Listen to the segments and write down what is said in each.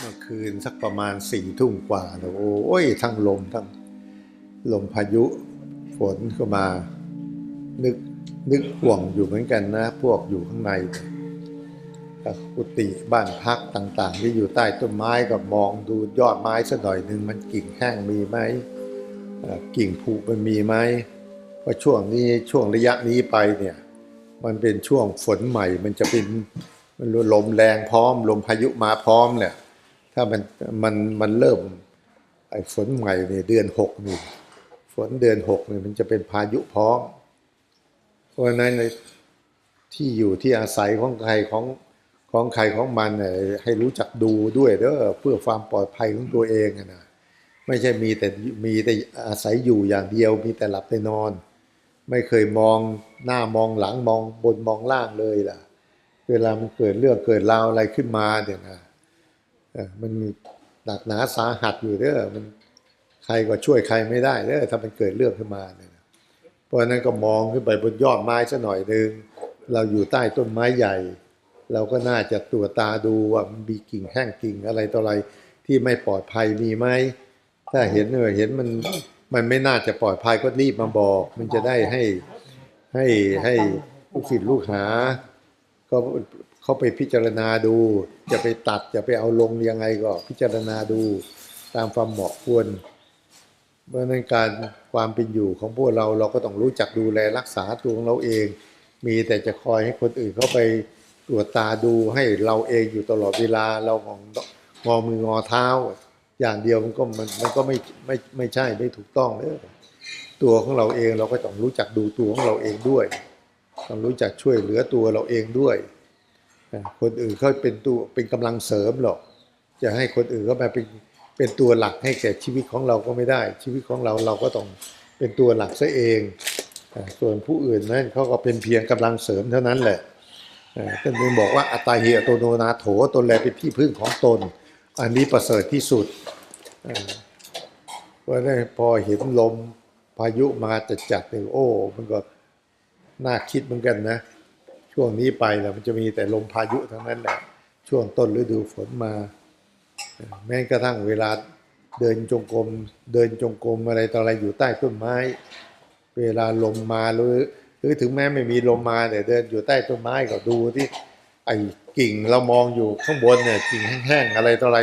เมื่อคืนสักประมาณสี่ทุ่มกว่าแล้วโอ้ยทั้งลมทั้งลมพายุฝนก็มา นึกนึกห่วงอยู่เหมือนกันนะ พวกอยู่ข้างในกุฏิบ้านพักต่าง ๆ ที่อยู่ใต้ต้นไม้ก็มองดูยอดไม้สักหน่อยหนึ่งมันกิ่งแห้งมีไหมกิ่งผุมันมีไหมเพราช่วงนี้ช่วงระยะนี้ไปเนี่ย มันเป็นช่วงฝนใหม่ มันจะเป็นมันลมแรงพร้อม ลมพายุมาพร้อมเนี่ย ถ้ามันมันมันเริ่มไอ้ฝนใหม่เนี่ยเดือนหกนี่ฝนเดือนหกเนี่ยมันจะเป็นพายุพร้อมเพราะนั้นในที่อยู่ที่อาศัยของใครของของใครของมันเนี่ยให้รู้จักดูด้วยเด้อเพื่อความปลอดภัยของตัวเองนะไม่ใช่มีแต่มีแต่อาศัยอยู่อย่างเดียว มีแต่หลับแต่นอน ไม่เคยมองหน้ามองหลังมองบนมองล่างเลยล่ะ เวลามันเกิดเรื่องเกิดราวอะไรขึ้นมาเนี่ยนะ มันมีหนักหนาสาหัสอยู่เด้อมันใครก็ช่วยใครไม่ได้เด้อถ้ามันเกิดเรื่องขึ้นมาเนี่ยเพราะนั้นก็มองขึ้นไปบนยอดไม้สักหน่อยหนึ่งเราอยู่ใต้ต้นไม้ใหญ่ เราก็น่าจะตัวตาดูว่ามันมีกิ่งแห้งกิ่งอะไรต่ออะไรที่ไม่ปลอดภัยมีไหมถ้าเห็นเออเห็นมันมันไม่น่าจะปลอดภัยก็รีบมาบอก มันจะได้ให้ให้ให้ลูกศิษย์ลูกหา ก็ เขาไปพิจารณาดู จะไปตัดจะไปเอาลงยังไงก็พิจารณาดูตามความเหมาะควรเพราะฉะนั้นการความเป็นอยู่ของพวกเราเราก็ต้องรู้จักดูแลรักษาตัวของเราเอง มีแต่จะคอยให้คนอื่นเขาไปตรวจตาดูให้เราเองอยู่ตลอดเวลาเรางองงอมืองอเท้า อย่างเดียวมันก็มันมันก็ไม่ไม่ไม่ใช่ไม่ถูกต้องเลยตัวของเราเองเราก็ต้องรู้จักดูตัวของเราเองด้วย ต้องรู้จักช่วยเหลือตัวเราเองด้วย คนอื่นเขาเป็นตัวเป็นกำลังเสริมหรอก จะให้คนอื่นเขามาเป็นเป็นตัวหลักให้แก่ชีวิตของเราก็ไม่ได้ ชีวิตของเราเราก็ต้องเป็นตัวหลักซะเอง ส่วนผู้อื่นนั้นเขาก็เป็นเพียงกำลังเสริมเท่านั้นแหละท่านนึงบอกว่าอัตาเหียโตโนนาโถตนแลเป็นที่พึ่งของตน อันนี้ประเสริฐที่สุดอ่าเพราะนี่พอเห็นลมพายุมาจัดจัดๆเนี่ยโอ้ มันก็น่าคิดเหมือนกันนะ ช่วงนี้ไปแล้วมันจะมีแต่ลมพายุทั้งนั้นแหละ ช่วงต้นฤดูฝนมา แม้กระทั่งเวลาเดินจงกรมเดินจงกรมอะไรต่ออะไรอยู่ใต้ต้นไม้ เวลาลมมาหรือหรือถึงแม้ไม่มีลมมาแต่เดินอยู่ใต้ต้นไม้ก็ดูที่ไอ้กิ่งเรามองอยู่ข้างบนเนี่ยกิ่งแห้งๆอะไรต่ออะไร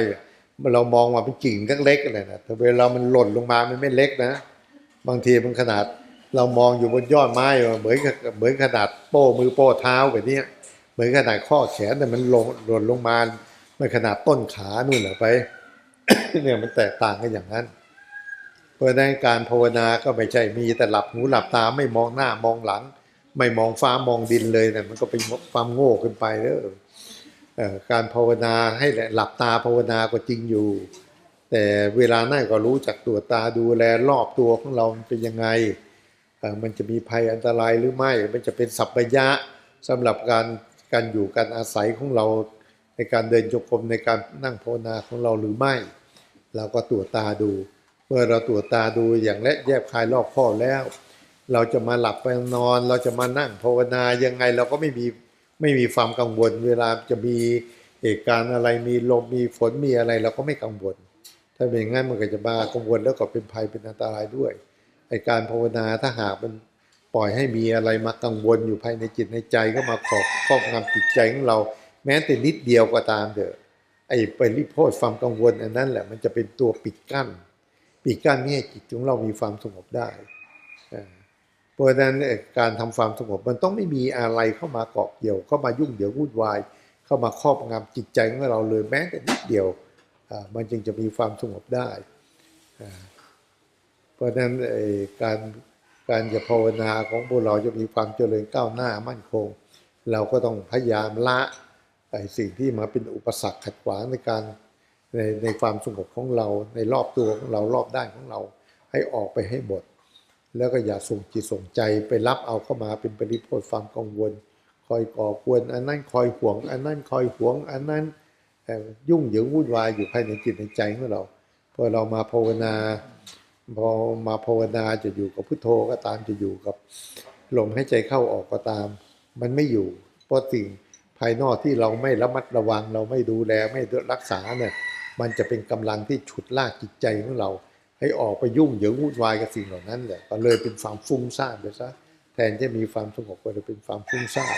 เรามองว่าเป็นกิ่งเล็กๆอะไรนะแต่เวลามันหล่นลงมามันไม่เล็กนะ บางทีมันขนาด เรามองอยู่บนยอดไม้เหมือนกับเหมือนขนาดโป้มือโป้เท้าแบบเนี้ยเหมือนขนาดข้อแขนแต่มันลงหล่นลงมามันขนาดต้นขานู่นแหละไปเนี่ยมันแตกต่างกันอย่างนั้น เพราะฉะนั้นการภาวนาก็ไม่ใช่มีแต่หลับหูหลับตาไม่มองหน้ามองหลัง ไม่มองฟ้ามองดินเลยเนี่ยมันก็เป็นความโง่ขึ้นไปเด้อการภาวนาให้หลับตาภาวนาก็จริงอยู่ แต่เวลานั่นก็รู้จักตัวจตาดูแลรอบตัวของเราเป็นยังไง มันจะมีภัยอันตรายหรือไม่ มันจะเป็นสัพพยะสำหรับการการอยู่การอาศัยของเราในการเดินจงกรมในการนั่งภาวนาของเราหรือไม่ เราก็ตรวจตาดู เมื่อเราตรวจตาดูอย่างละแยบคายรอบคอแล้ว เราจะมาหลับไปนอน เราจะมานั่งภาวนายังไงเราก็ไม่มีไม่มีความกังวล เวลาจะมีเหตุการณ์อะไรมีลมมีฝนมีอะไร เราก็ไม่กังวล ถ้าเป็นอย่างนั้นมันก็จะมากังวลแล้วก็เป็นภัยเป็นอันตรายด้วย ไอการภาวนาถ้าหากมันปล่อยให้มีอะไรมากังวลอยู่ภายในจิตในใจก็มาครอบครอบงำจิตใจของเรา แม้แต่นิดเดียวก็ตามเถอะไอ้ไปรีโพดความกังวลอันนั้นแหละมันจะเป็นตัวปิดกั้น ปิดกั้นไม่ให้จิตของเรามีความสงบได้เพราะฉะนั้นการทำความสงบมันต้องไม่มีอะไรเข้ามาเกาะเกี่ยวเข้ามายุ่งเหยิงวุ่นวาย เข้ามาครอบงำจิตใจของเราเลยแม้แต่นิดเดียวมันจึงจะมีความสงบได้ เพราะฉะนั้นการการจะภาวนาของพวกเราจะมีความเจริญก้าวหน้ามั่นคง เราก็ต้องพยายามละไอ้สิ่งที่มาเป็นอุปสรรคขัดขวางในการในในความสงบของเราในรอบตัวของเรารอบด้านของเราให้ออกไปให้หมด แล้วก็อย่าส่งจิตส่งใจไปรับเอาเข้ามาเป็นปริโภทความกังวล คอยก่อกวน อันนั้นคอยห่วง อันนั้นคอยห่วง อันนั้นยุ่งเหยิงวุ่นวายอยู่ภายในจิตในใจของเราพอเรามาภาวนา พอมาภาวนาจะอยู่กับพุทโธก็ตามจะอยู่กับลมให้ใจเข้าออกก็ตาม มันไม่อยู่ เพราะสิ่งภายนอกที่เราไม่ระมัดระวัง เราไม่ดูแลไม่รักษาเนี่ยมันจะเป็นกำลังที่ฉุดลากจิตใจของเรา ให้ออกไปยุ่งเหยิงวุ่นวายกับสิ่งเหล่านั้นแหละก็เลยเป็นความฟุ้งซ่านไปซะแทนที่มีความสงบก็เลยเป็นความฟุ้งซ่าน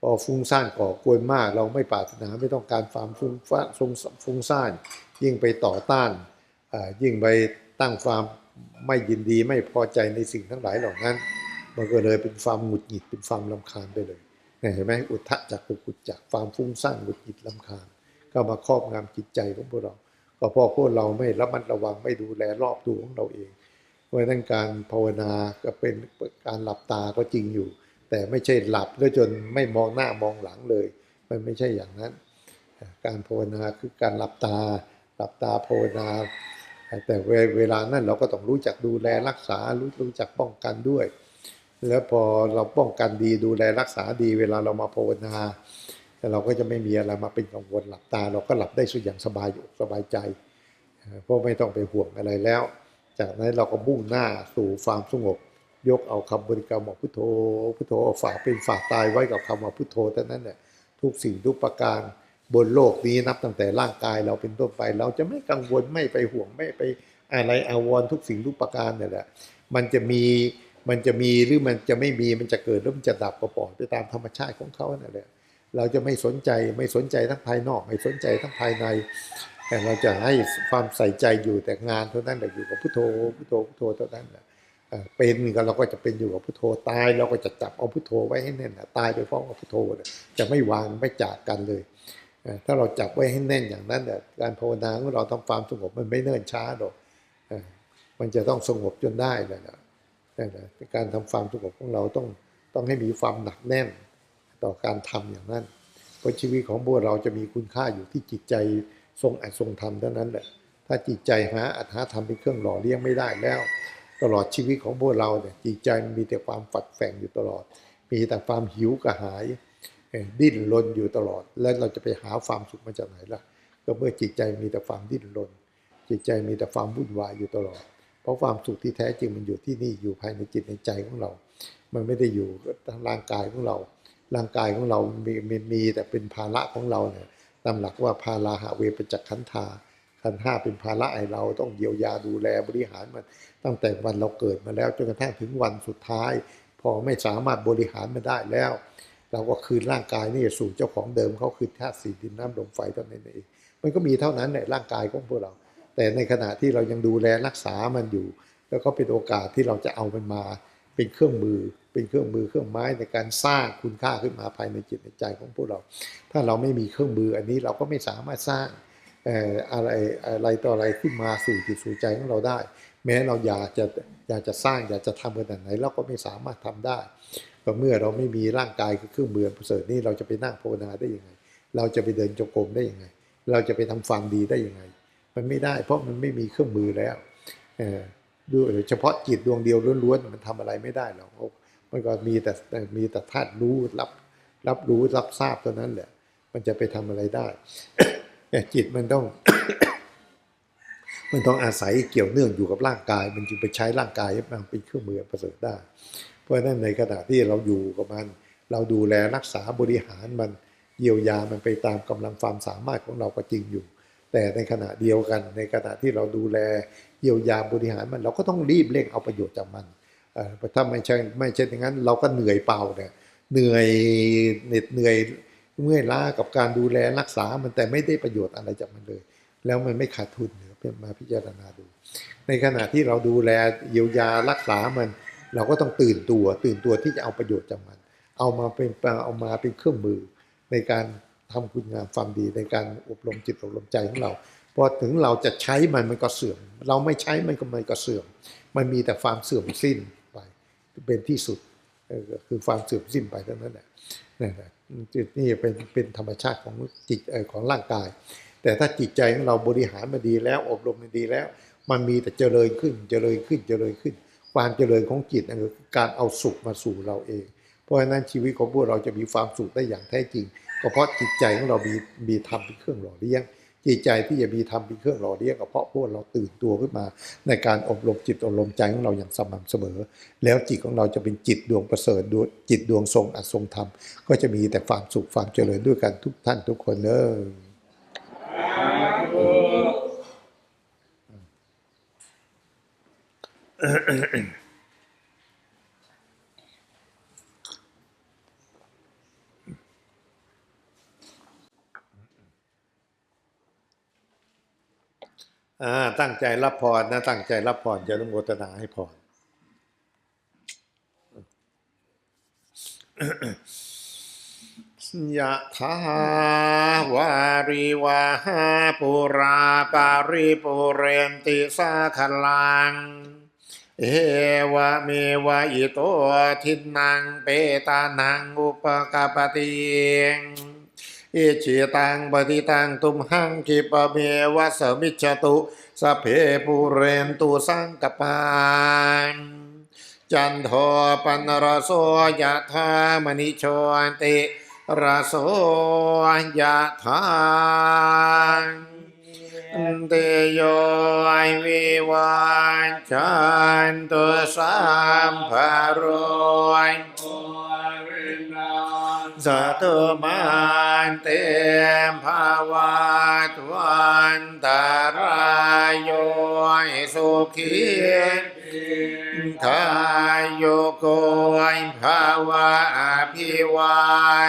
พอฟุ้งซ่านก่อกวนมาก เราไม่ปรารถนาไม่ต้องการความฟุ้งฟุ้งซ่านยิ่งไปต่อต้าน ยิ่งไปตั้งความไม่ยินดีไม่พอใจในสิ่งทั้งหลายเหล่านั้น มันก็เลยเป็นความหงุดหงิดเป็นความลำคาญไปเลยเห็นไหมอุทธะจากกุกุจจากความฟุ้งซ่านหงุดหงิดลำคาญก็มาครอบงำจิตใจของพวกเรา ก็เพราะพวกเราไม่ระมัดระวังไม่ดูแลรอบตัวของเราเองเพราะฉะนั้นการภาวนาก็เป็นการหลับตาก็จริงอยู่ แต่ไม่ใช่หลับแล้วจนไม่มองหน้ามองหลังเลย มันไม่ใช่อย่างนั้น การภาวนาคือการหลับตา หลับตาภาวนา แต่เวลานั้นเราก็ต้องรู้จักดูแลรักษารู้รู้จักป้องกันด้วย แล้วพอเราป้องกันดีดูแลรักษาดี เวลาเรามาภาวนาเราก็จะไม่มีอะไรมาเป็นกังวลหลับตา เราก็หลับได้สุดอย่างสบายอกสบายใจ เพราะไม่ต้องไปห่วงอะไรแล้ว จากนั้นเราก็มุ่งหน้าสู่ความสงบ ยกเอาคำบริกรรมของพุทโธพุทโธฝากเป็นฝากตายไว้กับคำว่าพุทโธเท่นั้นแหละทุกสิ่งทุกประการ บนโลกนี้นับตั้งแต่ร่างกายเราเป็นต้นไป เราจะไม่กังวลไม่ไปห่วงไม่ไปอะไรอาวรทุกสิ่งทุกประการเนี่ยแหละมันจะมีมันจะมีหรือมันจะไม่มีมันจะเกิดแล้วมันจะดับก็ปล่อยไปตามธรรมชาติของเขานั่นแหละเราจะไม่สนใจไม่สนใจทั้งภายนอก ไม่สนใจทั้งภายใน แต่เราจะให้ความใส่ใจอยู่แต่งานเท่านั้นแหละอยู่กับพุทโธพุทโธพุทโธเท่านั้นแหละเป็นก็เราก็จะเป็นอยู่กับพุทโธตาย เราก็จะจับเอาพุทโธไว้ให้แน่นตายไปพร้อมกับพุทโธจะไม่วางไม่จากกันเลย ถ้าเราจับไว้ให้แน่นอย่างนั้นเนี่ยการภาวนาของเราทำความสงบมันไม่เนิ่นช้าหรอกมันจะต้องสงบจนได้เลยนะการทำความสงบของเราต้องต้องให้มีความหนักแน่นต่อการทำอย่างนั้น เพราะชีวิตของพวกเราจะมีคุณค่าอยู่ที่จิตใจทรงอัดทรงธรรมเท่านั้นแหละ ถ้าจิตใจหาอัตหาธรรมเป็นเครื่องหล่อเลี้ยงไม่ได้แล้ว ตลอดชีวิตของพวกเราเนี่ยจิตใจมันมีแต่ความฝัดแฝงอยู่ตลอด มีแต่ความหิวกระหาย ดิ้นรนอยู่ตลอด แล้วเราจะไปหาความสุขมาจากไหนล่ะ ก็เมื่อจิตใจมีแต่ความดิ้นรน จิตใจมีแต่ความวุ่นวายอยู่ตลอด เพราะความสุขที่แท้จริงมันอยู่ที่นี่อยู่ภายในจิตในใจของเรา มันไม่ได้อยู่ทางร่างกายของเรา ร่างกายของเรา มีมีมีแต่เป็นภาระของเราเนี่ยตามหลักว่าภาราหาเวปจักขันธาขันธ์ห้าเป็นภาระไอเราต้องเยียวยาดูแลบริหารมันตั้งแต่วันเราเกิดมาแล้วจนกระทั่งถึงวันสุดท้าย พอไม่สามารถบริหารมันได้แล้ว เราก็คืนร่างกายนี่สู่เจ้าของเดิมเขาคือธาตุสี่ดินน้ำลมไฟเท่านั้นเองมันก็มีเท่านั้นแหละร่างกายของพวกเรา แต่ในขณะที่เรายังดูแลรักษามันอยู่ แล้วก็เป็นโอกาสที่เราจะเอามันมา เป็นเครื่องมือ เป็นเครื่องมือเครื่องไม้ในการสร้างคุณค่าขึ้นมาภายในจิตในใจของพวกเรา ถ้าเราไม่มีเครื่องมืออันนี้เราก็ไม่สามารถสร้างอะไรอะไรต่ออะไรขึ้นมาสู่จิตสู่ใจของเราได้ แม้เราอยากจะอยากจะสร้างอยากจะทำขนาดไหนเราก็ไม่สามารถทำได้ ก็เมื่อเราไม่มีร่างกายคือเครื่องมือประเสริฐนี่เราจะไปนั่งภาวนาได้ยังไง เราจะไปเดินจงกรมได้ยังไง เราจะไปทำความดีได้ยังไง มันไม่ได้ เพราะมันไม่มีเครื่องมือแล้วเออดูเฉพาะจิตดวงเดียวล้วนๆมันทำอะไรไม่ได้หรอกมันก็มีแต่มีแต่ธาตุรู้รับรับรู้รับทราบเท่านั้นแหละ มันจะไปทำอะไรได้จิตมันต้อง มันต้องอาศัยเกี่ยวเนื่องอยู่กับร่างกาย มันจึงไปใช้ร่างกายมันเป็นเครื่องมือประเสริฐได้ เพราะฉะนั้นในขณะที่เราอยู่กับมัน เราดูแลรักษาบริหารมันเยียวยามันไปตามกำลังความสามารถของเราก็จริงอยู่ แต่ในขณะเดียวกัน ในขณะที่เราดูแลเยียวยาบริหารมัน เราก็ต้องรีบเร่งเอาประโยชน์จากมันถ้าไม่ใช่ไม่ใช่อย่างนั้น เราก็เหนื่อยเปล่าเนี่ยเหนื่อยเหน็ดเหนื่อยเมื่อยล้ากับการดูแลรักษามันแต่ไม่ได้ประโยชน์อะไรจากมันเลย แล้วมันไม่ขาดทุนเนี่ยเป็นมาพิจารณาดู ในขณะที่เราดูแลเยียวยารักษามัน เราก็ต้องตื่นตัวตื่นตัวที่จะเอาประโยชน์จากมัน เอามาเป็นเอามาเป็นเครื่องมือ ในการทำคุณงามความดีในการอบรมจิตอบรมใจของเราพอถึงเราจะใช้มันมันก็เสื่อม เราไม่ใช้มันก็มันก็เสื่อม มันมีแต่ความเสื่อมสิ้นไปเป็นที่สุดคือความเสื่อมสิ้นไปเท่านั้นแหละจิตนี่เป็นเป็นธรรมชาติของจิตของร่างกาย แต่ถ้าจิตใจของเราบริหารมาดีแล้วอบรมมาดีแล้ว มันมีแต่เจริญขึ้นเจริญขึ้นเจริญขึ้น ความเจริญของจิตนั่นคือการเอาสุขมาสู่เราเอง เพราะฉะนั้นชีวิตของพวกเราจะมีความสุขได้อย่างแท้จริง ก็เพราะจิตใจของเรามีมีธรรมเป็นเครื่องหล่อเลี้ยง จิตใจที่จะมีธรรมเป็นเครื่องหล่อเลี้ยงก็เพราะพวกเราตื่นตัวขึ้นมา ในการอบรมจิตอบรมใจของเราอย่างสม่ำเสมอ แล้วจิตของเราจะเป็นจิตดวงประเสริฐดวงจิตดวงทรงอัดทรงธรรม ก็จะมีแต่ความสุขความเจริญด้วยกันทุกท่านทุกคนเนอะ อ่า ตั้งใจรับพรนะ ตั้งใจรับพรจะอนุโมทนาให้พรยะถาวาริวาหาปุราปาริปุเรนติสาคลัง เอวะเมวะอิโตทินังเปตานังอุปกาปติอิจิตังปฏิตังตุมหังคิปเมวะสมิจตุสเพปุเรนตุสังกปานจันโทปนรโสยะธามณิโชติรโสยะธา ตโยวิวันจันตุสัมภารยสัตุมันเตมภาวะตวันตารายโยสุขี ทายโยโกยภาวะอภิวั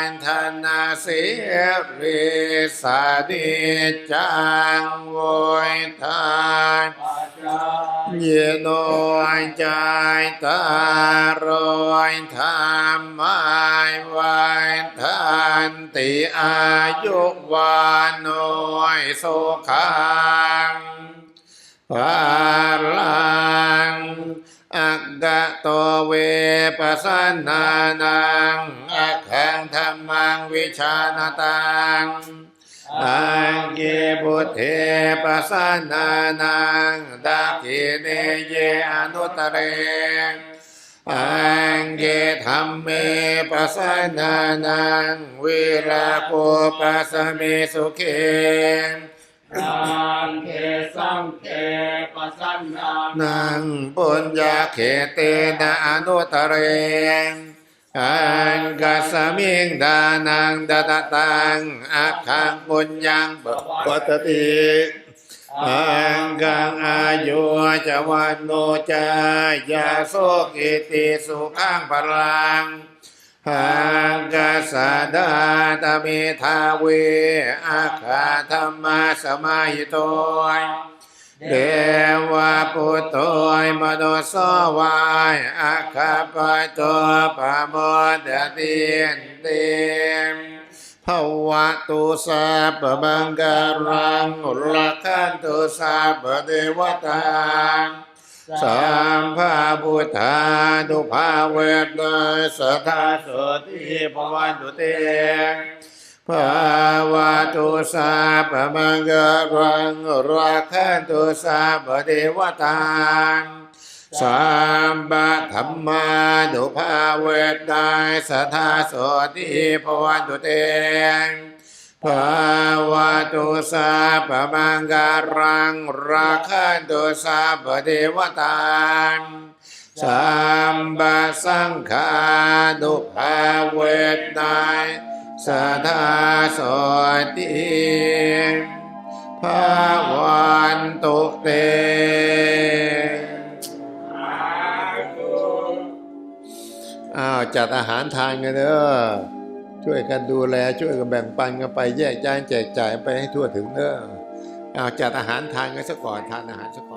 นธนาเสริสาดิจังโวยทานเยโนใจตารอยธรรมายวันทันติอายุวานโนยสุขังพาลัง อักกะโตเวปัสสนานังอักขังธรรมังวิชานตังอังเกบุเทปัสสนานังดักขิเนเยอนุตเรอังเกธรรมเมปัสสนานังวิราโปปัสสเมสุเข นังเกสังเกปสันนานังปุญญาเขเตนะอนุตเรนอังกัสมิงดานังดาตตังอักขังปุญญังปตติอังกังอายุจวันโนจายาโสกิติสุขังพลัง หังกสดาตเมทาเวอาคาธรรมาสมาหิโตเดวะปุตโตยมโนสวายอาคาปะโตปะโมดตินติภวะตุสัพมังการังอุลคันตุสัพเทวตา สัมภาพุทธานุภาเวนะสัทธาโสติภวันตุเตภาวะตุสาปมังกรังราคันตุสาปเทวตาสัมปะธรรมานุภาเวทไดสัทธาโสติภวันตุเต ภาวะตุสาปะมังการังราคันตุสาปเทวตาสัมปะสังฆานุภาเวทไดสัทธาโสติภาวันตุเตอ้าวจัดอาหารทานกันเด้อ ช่วยกันดูแลช่วยกันแบ่งปันกันไปแยกย้ายแจกจ่ายไปให้ทั่วถึงเนออ้าวจัดอาหารทานกันซะก่อนทานอาหารซะก่อน